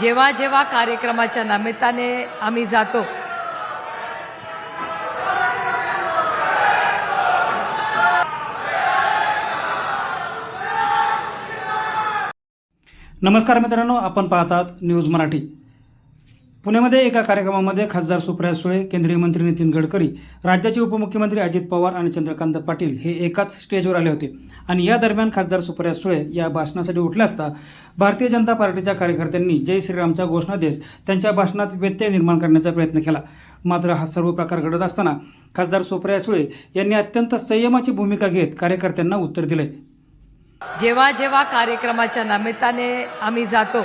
जेव्हा जेव्हा कार्यक्रमाच्या निमित्ताने आम्ही जातो नमस्कार मित्रांनो आपण पाहतात न्यूज मराठी. पुण्यामध्ये एका कार्यक्रमामध्ये खासदार सुप्रिया सुळे केंद्रीय मंत्री नितीन गडकरी राज्याचे उपमुख्यमंत्री अजित पवार आणि चंद्रकांत पाटील हे एकाच स्टेजवर आले होते. आणि या दरम्यान खासदार सुप्रिया सुळे या भाषणासाठी उठल्या असता भारतीय जनता पार्टीच्या कार्यकर्त्यांनी जय श्रीरामच्या घोषणा देत त्यांच्या भाषणात व्यत्यय निर्माण करण्याचा प्रयत्न केला. मात्र हा सर्व प्रकार घडत असताना खासदार सुप्रिया सुळे यांनी अत्यंत संयमाची भूमिका घेत कार्यकर्त्यांना उत्तर दिले. जेव्हा जेव्हा कार्यक्रमाच्या निमित्ताने आम्ही जातो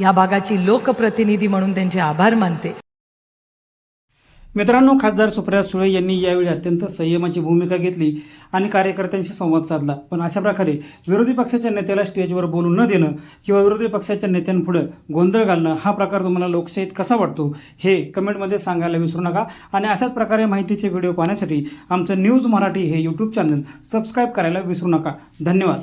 या भागाची लोकप्रतिनिधी म्हणून त्यांचे आभार मानते. मित्रांनो खासदार सुप्रिया सुळे यांनी यावेळी अत्यंत संयमाची भूमिका घेतली आणि कार्यकर्त्यांशी संवाद साधला. पण अशा प्रकारे विरोधी पक्षाच्या नेत्याला स्टेजवर बोलू न देणं किंवा विरोधी पक्षाच्या नेत्यांपुढे गोंधळ घालणं हा प्रकार तुम्हाला लोकशाहीत कसा वाटतो हे कमेंटमध्ये सांगायला विसरू नका. आणि अशाच प्रकारे माहितीचे व्हिडिओ पाहण्यासाठी आमचं न्यूज मराठी हे यूट्यूब चॅनल सबस्क्राईब करायला विसरू नका. धन्यवाद.